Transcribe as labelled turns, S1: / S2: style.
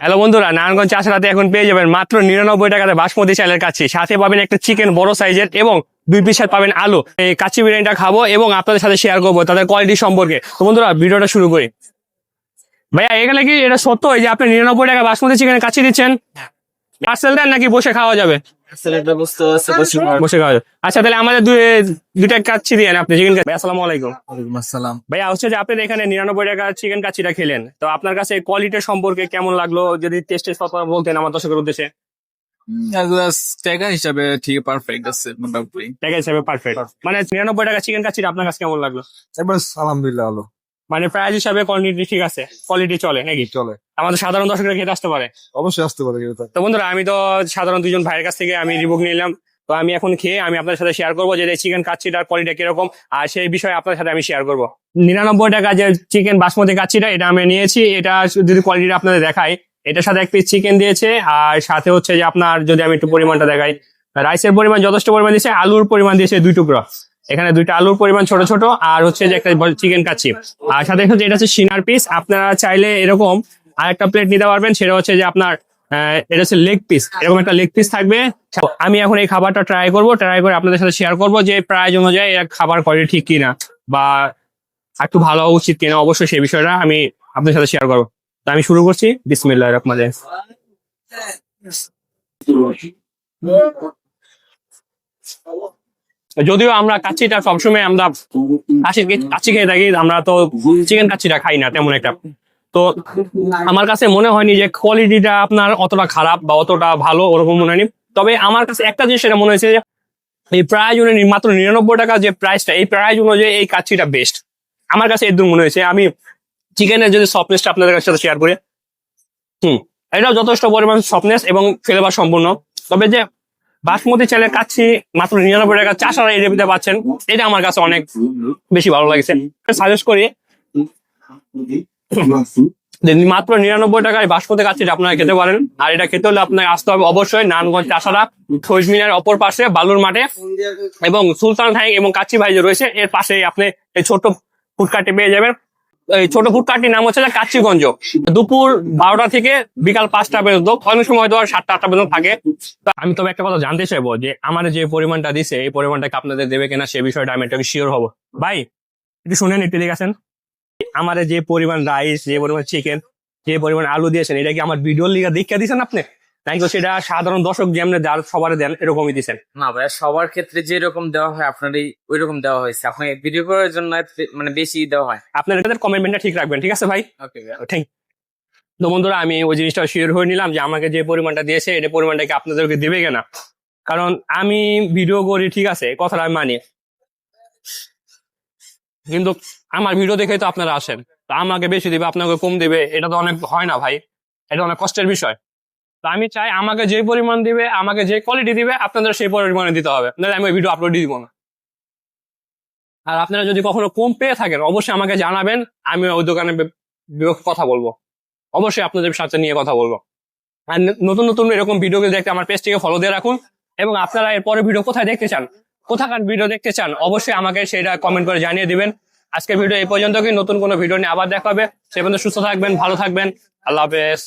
S1: Hello বন্ধুরা, নারায়ণগঞ্জ চাষরাতে এখন পেয়ে যাবেন মাত্র নিরানব্বই টাকাতে বাসমতি চালের কাছে। সাথে পাবেন একটা চিকেন বড় সাইজের এবং দুই পিসার পাবেন আলু। এই কাচি বিরিয়ানিটা খাব এবং আপনাদের সাথে শেয়ার করব তাদের কোয়ালিটি সম্পর্কে। তো বন্ধুরা, ভিডিওটা শুরু করি। ভাইয়া, এখানে কি এটা সত্য যে আপনি নিরানব্বই টাকা বাসমতি চিকেন কাছি দিচ্ছেন? পার্সেল দেন নাকি বসে খাওয়া যাবে?
S2: বসে
S1: বসে খাওয়া যাবে। আচ্ছা তাহলে আমাদের দুইটা কাচ্চি দিয়ে আপনি চিকেন আসসালামু আলাইকুম।
S2: আসসালাম।
S1: ভাইয়া হচ্ছে যে আপনি এখানে নিরানব্বই টাকা চিকেন কাচ্চিটা খেলেন। তো আপনার কাছে কোয়ালিটি সম্পর্কে কেমন লাগল? যদি কথা বলতেন আমার দর্শকের উদ্দেশ্যে।
S2: টাকা হিসাবে ঠিক পারফেক্ট আছে মোটামুটি।
S1: টাকা হিসাবে পারফেক্ট মানে নিরানব্বই টাকা চিকেন কাচ্চিটা আপনার কাছে কেমন লাগল?
S3: আলহামদুলিল্লাহ ভালো
S1: মানে প্রাইস হিসাবে কোয়ালিটি ঠিক আছে কোয়ালিটি চলে নাকি?
S3: চলে।
S1: আমাদের সাধারণ দর্শকরা খেতে আসতে পারে।
S3: অবশ্যই আসতে পারে
S1: তো বন্ধুরা আমি তো সাধারণ দুজন ভাইয়ের কাছ থেকে আমি রিবুক নিলাম। তো আমি এখন খেয়ে আমি আপনার সাথে শেয়ার করব যে চিকেন কাচ্চিটার কোয়ালিটি কীরকম আর সেই বিষয়ে আপনার সাথে আমি শেয়ার করব। নিরানব্বই টাকা যে চিকেন বাসমতি কাচ্চিটা এটা আমি নিয়েছি। এটা যদি কোয়ালিটি আপনাদের দেখাই এটার সাথে এক পিস চিকেন দিয়েছে আর সাথে হচ্ছে যে আপনার যদি আমি একটু পরিমাণটা দেখাই রাইসের পরিমাণ যথেষ্ট পরিমাণ দিয়েছে আলুর পরিমাণ দিয়েছে দুই টুকরো। এখানে দুইটা আলুর পরিমাণ ছোট ছোট, আর হচ্ছে যে একটা চিকেন কাচ্চি আর সাথে হচ্ছে এটা হচ্ছে সিনার পিস আপনারা চাইলে এরকম আর একটা প্লেট নিতে পারবেন, সেটা হচ্ছে যে আপনার এটা হচ্ছে লেগ পিস এরকম একটা লেগ পিস থাকবে। আমি এখন এই খাবারটা ট্রাই করব ট্রাই করে আপনাদের সাথে শেয়ার করব যে প্রাইস অনুযায়ী খাবার কোয়ালিটি ঠিক কিনা, বা একটু ভালো হওয়া উচিত কিনা। অবশ্যই সেই বিষয়টা আমি আপনাদের সাথে শেয়ার করব। তো আমি শুরু করছি। বিসমিল্লাহ রহমান যদিও আমরা কাচ্চিটা সবসময় আমরা কাশি কাচ্চি খেয়ে থাকি, আমরা তো চিকেন কাচ্চিটা খাই না তেমন একটা। তো আমার কাছে মনে হয়নি যে কোয়ালিটিটা আপনার অতটা খারাপ বা অতটা ভালো, ওরকম মনে হয়নি। তবে আমার কাছে একটা জিনিস সেটা মনে হয়েছে যে, এই প্রাইজ অনুযায়ী মাত্র নিরানব্বই টাকা যে প্রাইসটা এই প্রাইজ অনুযায়ী এই কাচ্চিটা বেস্ট আমার কাছে এর মনে হয়েছে। আমি চিকেনের যদি সফটনেসটা আপনাদের সাথে শেয়ার করি, হুম, এটাও যথেষ্ট পরিমাণ সফটনেস এবং ফ্লেভার সম্পূর্ণ। তবে যে বাসমতি চালের কাচ্ছি মাত্র নিরানব্বই টাকা। চাষ আর রেপিতে পাচ্ছেন। এটা আমার কাছে অনেক বেশি ভালো লাগছে। সাজেস্ট করি। মাত্র নিরানব্বই টাকায় বাসমতি কাচ্ছিটা আপনারা খেতে পারেন। আর এটা খেতে হলে আপনাকে আসতে হবে অবশ্যই নারায়ণগঞ্জ চাষারা মিনার অপর পাশে, বালুর মাঠে এবং সুলতান ঠাই এবং কাচ্চি ভাই যে রয়েছে, এর পাশে আপনি এই ছোট ফুটকাটি পেয়ে যাবেন। ছোট ফুটকাটির নাম হচ্ছে যে কাচ্চিগঞ্জ। দুপুর বারোটা থেকে বিকাল পাঁচটা পর্যন্ত অনেক সময় তো সাতটা, আটটা পর্যন্ত থাকে। আমি তবে একটা কথা জানতে চাইব যে, আমার যে পরিমাণটা দিছে, এই পরিমাণটাকে আপনাদের দেবে কিনা সে বিষয়টা আমি একটু শিওর হব। ভাই, একটু শুনেন, একটু দিকে আছেন আমার যে পরিমাণ রাইস যে পরিমাণ চিকেন যে পরিমাণ আলু দিয়েছেন, এটা কি আমার ভিডিওর লিগা দেখে দিয়েছেন আপনি? নাকি সেটা সাধারণ দর্শক যেমন যার সবার দেন এরকমই দিয়েছেন
S2: না ভাই সবার ক্ষেত্রে যে রকম দেওয়া হয় আপনারই ওই রকম দেওয়া হয়েছে। আপনাকে ভিডিও করার জন্য মানে বেশি দেওয়া হয়।
S1: আপনাদের কমেন্টমেন্টটা ঠিক রাখবেন ঠিক আছে ভাই?
S2: ওকে
S1: থ্যাংক তো বন্ধুরা আমি ওই জিনিসটা শিওর হয়ে নিলাম যে আমাকে যে পরিমাণটা দিয়েছে এটা পরিমাণটাকে আপনাদেরকে দেবে কিনা? কারণ আমি ভিডিও করি ঠিক আছে কথাটা আমি মানি। কিন্তু আমার ভিডিও দেখে তো আপনারা আসেন। তো আমাকে বেশি দিবে আপনাকে কম দিবে এটা তো অনেক হয় না ভাই। এটা অনেক কষ্টের বিষয়। তো আমি চাই আমাকে যে পরিমাণ দিবে, আমাকে যে কোয়ালিটি দিবে, আপনাদের সেই পরিমাণে দিতে হবে। নাহলে আমি ওই ভিডিও আপলোড দিব না। আর আপনারা যদি কখনো কম পেয়ে থাকেন, অবশ্যই আমাকে জানাবেন, আমি ওই দোকানে কথা বলব। অবশ্যই আপনাদের সাথে নিয়ে কথা বলব। আর নতুন নতুন এরকম ভিডিও দেখতে আমার পেজটিকে ফলো দিয়ে রাখুন। এবং আপনারা এরপরে ভিডিও কোথায় দেখতে চান, কোথাকার ভিডিও দেখতে চান, অবশ্যই আমাকে সেটা কমেন্ট করে জানিয়ে দিবেন। আজকের ভিডিও এই পর্যন্ত কি নতুন কোনো ভিডিও নিয়ে আবার দেখা হবে। সে পর্যন্ত সুস্থ থাকবেন, ভালো থাকবেন। আল্লাহ হাফেজ।